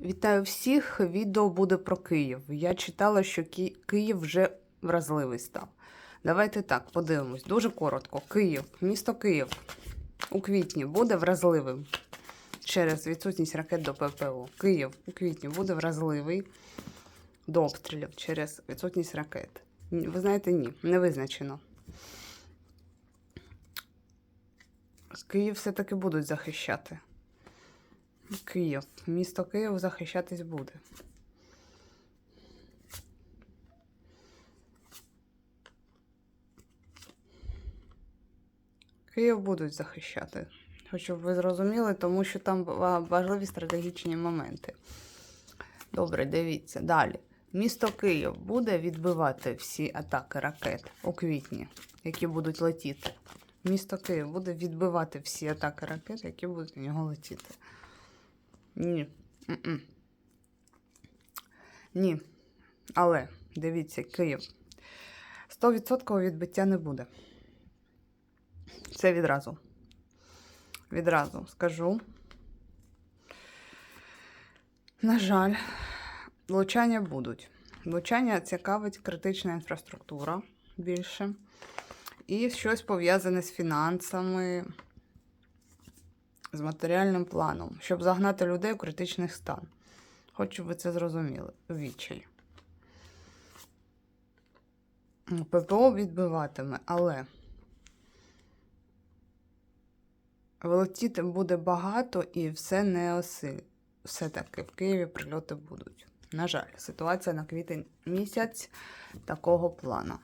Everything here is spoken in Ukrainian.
Вітаю всіх. Відео буде про Київ. Я читала, що Ки- Київ вже вразливий став. Давайте так, подивимось. Дуже коротко. Київ, місто Київ у квітні буде вразливим через відсутність ракет до ППО. Київ у квітні буде вразливий до обстрілів через відсутність ракет. Ви знаєте, ні, не визначено. Київ все-таки будуть захищати. Київ. Місто Київ захищатись буде. Київ будуть захищати. Хочу, щоб ви зрозуміли, тому що там важливі стратегічні моменти. Добре, дивіться. Далі. Місто Київ буде відбивати всі атаки ракет у квітні, які будуть летіти. Місто Київ буде відбивати всі атаки ракет, які будуть на нього летіти. Ні. М-м. Ні. Але дивіться, Київ. 100% відбиття не буде. Це відразу. Відразу скажу. На жаль, влучання будуть. Влучання цікавить критична інфраструктура більше. І щось пов'язане з фінансами, з матеріальним планом, щоб загнати людей у критичний стан. Хочу, ви це зрозуміли. Відчай. ППО відбиватиме, але влетіти буде багато і все не оси. Все-таки в Києві прильоти будуть. На жаль, ситуація на квітень місяць такого плану.